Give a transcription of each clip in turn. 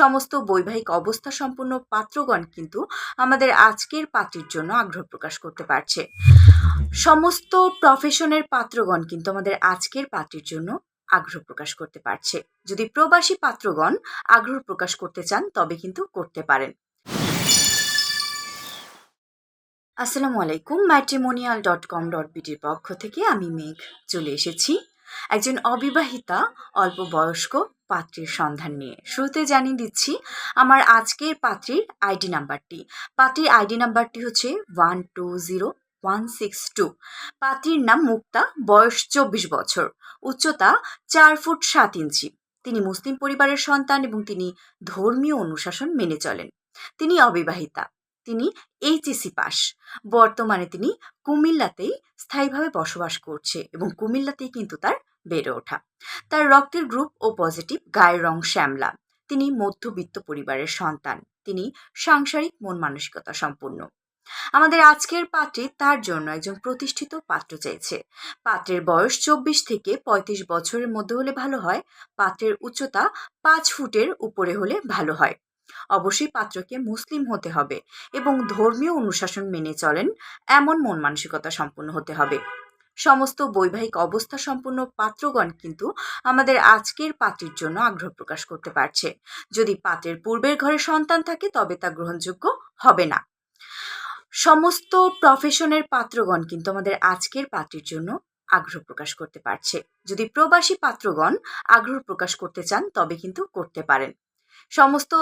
সমস্ত বৈবাহিক অবস্থা সম্পন্ন পাত্রগণ কিন্তু আমাদের আজকের পাত্রীর জন্য আগ্রহ প্রকাশ করতে পারছে। সমস্ত প্রফেশনের পাত্রগণ কিন্তু আমাদের আজকের পাত্রীর জন্য আগ্রহ প্রকাশ করতে পারছে। যদি প্রবাসী পাত্রগণ আগ্রহ প্রকাশ করতে চান, তবে কিন্তু করতে পারেন। আসসালামু আলাইকুম ম্যাট্রিমোনিয়াল ডট কম ডট বিটির পক্ষ থেকে আমি মেঘ চলে এসেছি। একজন অবিবাহিতা, অল্প বয়স্ক পাত্রীর সন্ধান নিয়ে। শুরুতে জানিয়ে দিচ্ছি, আমার আজকের পাত্রীর আইডি নাম্বারটি। পাত্রীর আইডি নাম্বারটি হচ্ছে one two zero one six two. পাত্রীর নাম মুক্তা, বয়স চব্বিশ বছর। উচ্চতা চার ফুট সাত ইঞ্চি। তিনি মুসলিম পরিবারের সন্তান এবং তিনি ধর্মীয় অনুশাসন মেনে চলেন। তিনি অবিবাহিতা। তিনি এইচএসি পাস। বর্তমানে তিনি কুমিল্লাতেই স্থায়ীভাবে বসবাস করছে এবং কুমিল্লাতেই কিন্তু তার বেড়ে ওঠা। তার রক্তের গ্রুপ ও পজিটিভ গায়ের রং শ্যামলা। তিনি মধ্যবিত্ত পরিবারের সন্তান। তিনি সাংসারিক মন মানসিকতা সম্পূর্ণ। আমাদের আজকের পাত্রী তার জন্য একজন প্রতিষ্ঠিত পাত্র চাইছে। পাত্রের বয়স চব্বিশ থেকে পঁয়ত্রিশ বছরের মধ্যে হলে ভালো হয়, পাত্রের উচ্চতা পাঁচ ফুটের উপরে হলে ভালো হয়। অবশ্যই পাত্রকে মুসলিম হতে হবে এবং ধর্মীয় অনুশাসন মেনে চলেন, এমন মন মানসিকতা সম্পন্ন হতে হবে। সমস্ত বৈবাহিক অবস্থা সম্পন্ন পাত্রগণ কিন্তু আমাদের আজকের পাত্রীর জন্য আগ্রহ প্রকাশ করতে পারছে। যদি পাত্রের পূর্বের ঘরে সন্তান থাকে, তবে তা গ্রহণযোগ্য হবে না। সমস্ত প্রফেশনের পাত্রগণ কিন্তু আমাদের আজকের পাত্রীর জন্য আগ্রহ প্রকাশ করতে পারছে। যদি প্রবাসী পাত্রগণ আগ্রহ প্রকাশ করতে চান, তবে কিন্তু করতে পারেন। সমস্ত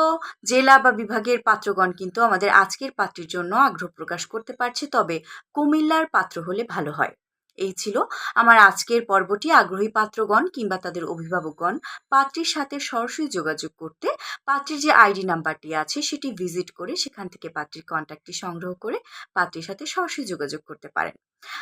জেলা বা বিভাগের পাত্রগণ কিন্তু আমাদের আজকের পাত্রীর জন্য আগ্রহ প্রকাশ করতে পারছে, তবে কুমিল্লার পাত্র হলে ভালো হয়। এই ছিল আমার আজকের পর্বটি। আগ্রহী পাত্রগণ কিংবা তাদের অভিভাবকগণ, পাত্রীর সাথে সরাসরি যোগাযোগ করতে পাত্রীর যে আইডি নাম্বারটি আছে সেটি ভিজিট করে সেখান থেকে পাত্রীর কন্ট্যাক্টটি সংগ্রহ করে পাত্রীর সাথে সরাসরি যোগাযোগ করতে পারেন।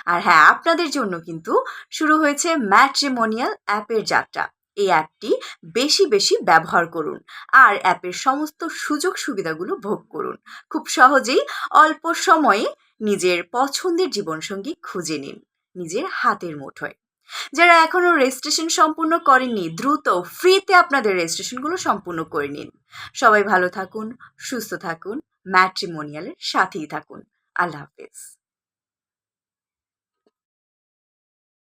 আর হ্যাঁ আপনাদের জন্য কিন্তু শুরু হয়েছে ম্যাট্রিমোনিয়াল অ্যাপের যাত্রা। এই অ্যাপটি বেশি বেশি ব্যবহার করুন আর অ্যাপের সমস্ত সুযোগ সুবিধাগুলো ভোগ করুন। খুব সহজেই অল্প সময়ে নিজের পছন্দের জীবনসঙ্গী খুঁজে নিন। নিজের হাতের মুঠোয়। যারা এখনও রেজিস্ট্রেশন সম্পূর্ণ করেননি, দ্রুত ফ্রিতে আপনাদের রেজিস্ট্রেশনগুলো সম্পূর্ণ করে নিন। সবাই ভালো থাকুন, সুস্থ থাকুন ম্যাট্রিমোনিয়ালের সাথেই থাকুন। আল্লাহ হাফেজ।